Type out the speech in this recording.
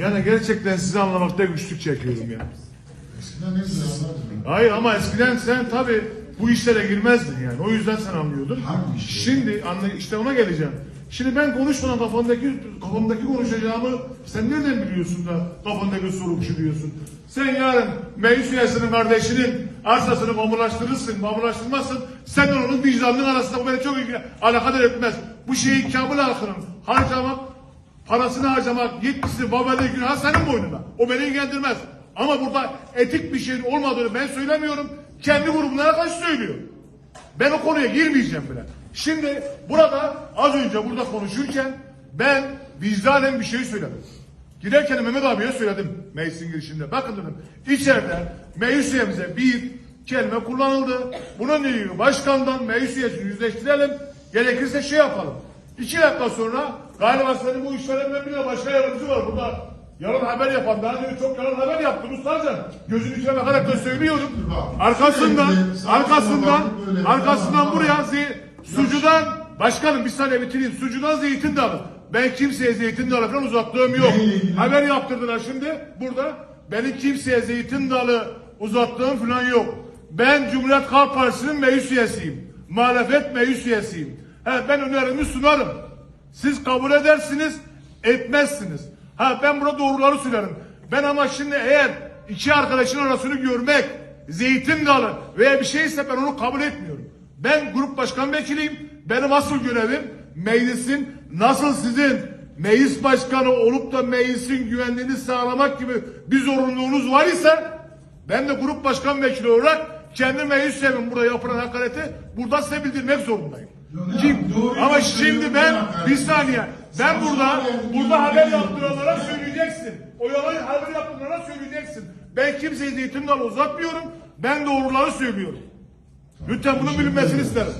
Yani gerçekten sizi anlamakta güçlük çekiyorum ya. Eskiden ne güzel anlardım. Hayır ama eskiden sen tabi bu işlere girmezdin yani. O yüzden sen anlıyordun. Hangi işleri? Şimdi anla, işte ona geleceğim. Şimdi ben konuşmadan kafamdaki kafamdaki konuşacağımı sen nereden biliyorsun da kafandaki soru diyorsun? Sen yarın meclis üyesinin kardeşinin arsasını mamulaştırırsın, mamulaştırmazsın. Sen onun vicdanının arasında bu beni çok ilgili alakadar etmez. Bu şeyi Kamil halkının harcamak, parasını harcamak, yetkisi, babeli günah senin boynunda. O beni ilgilendirmez. Ama burada etik bir şeyin olmadığını ben söylemiyorum. Kendi grubuna arkadaş söylüyor. Ben o konuya girmeyeceğim bile. Şimdi burada az önce burada konuşurken ben vicdanen bir şey söyledim. Giderken Mehmet abiye söyledim meclisin girişinde. Bakın dedim içeride meclis üyemize bir kelime kullanıldı. Bunun ilgili başkandan meclis üyesini yüzleştirelim. Gerekirse şey yapalım. İki dakika sonra galiba senin bu işlerinden bir de başka yardımcı var burada. Yalan haber yapan, daha önce çok yalan haber yaptın Ustacan. Gözün içine bakarak da söylüyorum. Arkasından, arkasından, arkasından buraya zi- sucudan, başkanım bir saniye bitireyim. Sucudan zeytin dalı. Ben kimseye zeytin dalı falan uzattığım yok. Haber yaptırdılar şimdi burada. Benim kimseye zeytin dalı uzattığım falan yok. Ben Cumhuriyet Halk Partisi'nin meclis üyesiyim. Muhalefet meclis üyesiyim. He, ben önerimi sunarım. Siz kabul edersiniz, etmezsiniz. Ha ben burada doğruları söylerim. Ben ama şimdi eğer iki arkadaşın arasını görmek, zeytin dalı veya bir şeyse ben onu kabul etmiyorum. Ben grup başkan vekiliyim. Benim asıl görevim meclisin nasıl sizin meclis başkanı olup da meclisin güvenliğini sağlamak gibi bir zorunluluğunuz var ise ben de grup başkan vekili olarak kendi meclis üyemin burada yapılan hakareti burada size bildirmek zorundayım. Kim? Ama şimdi ben bir saniye ben burada burada haber yani- yaptıranlara söyleyeceksin. O yalan haber yaptıranlara söyleyeceksin. Ben kimseye zeytin dalı uzatmıyorum. Ben doğruları söylüyorum. Lütfen bunun bilinmesini isterim.